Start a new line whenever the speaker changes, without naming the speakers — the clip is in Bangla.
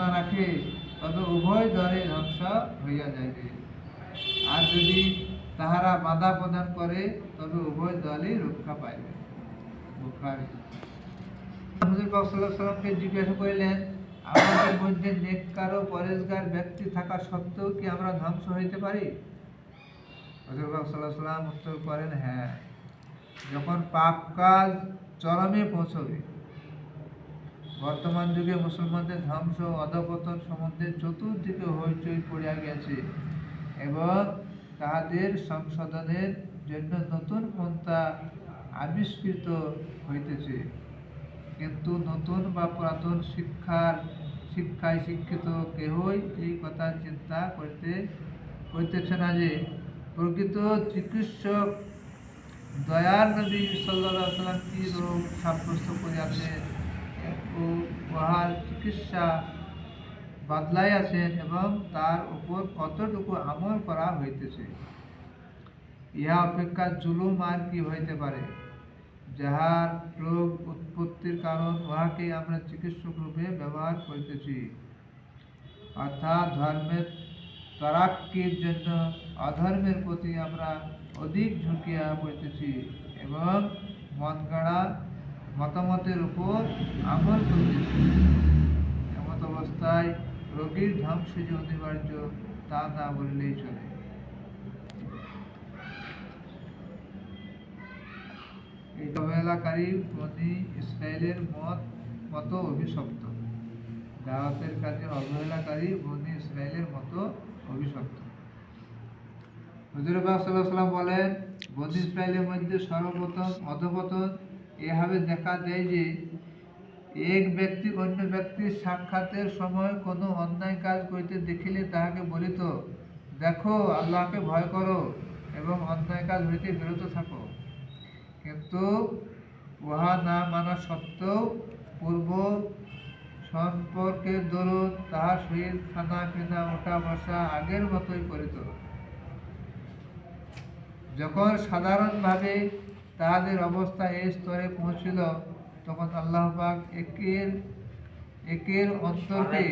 না রাখে, তবে উভয় দলে ধ্বংস হইয়া যাইবে। আর যদি তাহারা বাধা প্রদান করে, তবে উভয় দলই রক্ষা পাইবে। সাল্লামকে জিজ্ঞাসা করিলেন, আমাদের মধ্যে নেককার ও পরেশগার ব্যক্তি থাকা সত্ত্বেও কি আমরা ধ্বংস হইতে পারি? সাল্লাম উত্তর করেন হ্যাঁ। যখন পাপ কাজ চরমে পৌঁছবে বর্তমান যুগে মুসলমানদের ধ্বংস অধপতন সম্বন্ধে চতুর্দিকে হইচই পড়িয়া গেছে এবং তাহাদের সংশোধনের জন্য নতুন পন্থা আবিষ্কৃত হইতেছে। কিন্তু নতুন বা পুরাতন শিক্ষার, শিক্ষায় শিক্ষিত কেহই এই কথা চিন্তা করিতে, করিতেছে না যে প্রকৃত চিকিৎসক দয়ার নবী সাল্লাহ সাল্লাম কি রোগ সাব্যস্ত করিয়াছেন? উহার চিকিৎসা বাদলাইয়াছেন এবং তার উপর কতটুকু আমল করা হইতেছে? ইহা অপেক্ষা জুলুম আর কি হইতে পারে? যাহার রোগ উৎপত্তির কারণ, উহাকে আমরা চিকিৎসক রূপে ব্যবহার করিতেছি। অর্থাৎ ধর্মের তরাক্কির জন্য অধর্মের প্রতি আমরা অধিক ঝুঁকিয়া পড়িতেছি এবং মন গড়া মতামতের উপর আমল করিতেছি। এমত অবস্থায় রোগীর ধ্বংস যে অনিবার্য, তা না বললেই চলে। এই অবহেলাকারী বনি ইসরায়েলের মত মতো অভিশপ্ত। দাওয়াতের কাজে অবহেলাকারী বনি ইসরায়েলের মতো অভিশপ্ত। হুজুরবাহ সাল্লাহ সাল্লাম বলেন, বনি ইসরায়েলের মধ্যে সর্বপ্রথম অধপতন এভাবে দেখা দেয় যে এক ব্যক্তি অন্য ব্যক্তির সাক্ষাতের সময় কোনো অন্যায় কাজ করিতে দেখিলে তাহাকে বলিত, দেখো, আল্লাহকে ভয় করো এবং অন্যায় কাজ হইতে বিরত থাকো। কিন্তু উহা না মানা সত্ত্বেও পূর্ব সম্পর্কের দরুন তাহার সহিত খানা পিনা ওঠা বসা আগের মতোই করিত। যখন সাধারণভাবে তাহাদের অবস্থা এই স্তরে পৌঁছিল তখন আল্লাহ একের একের অন্তরকে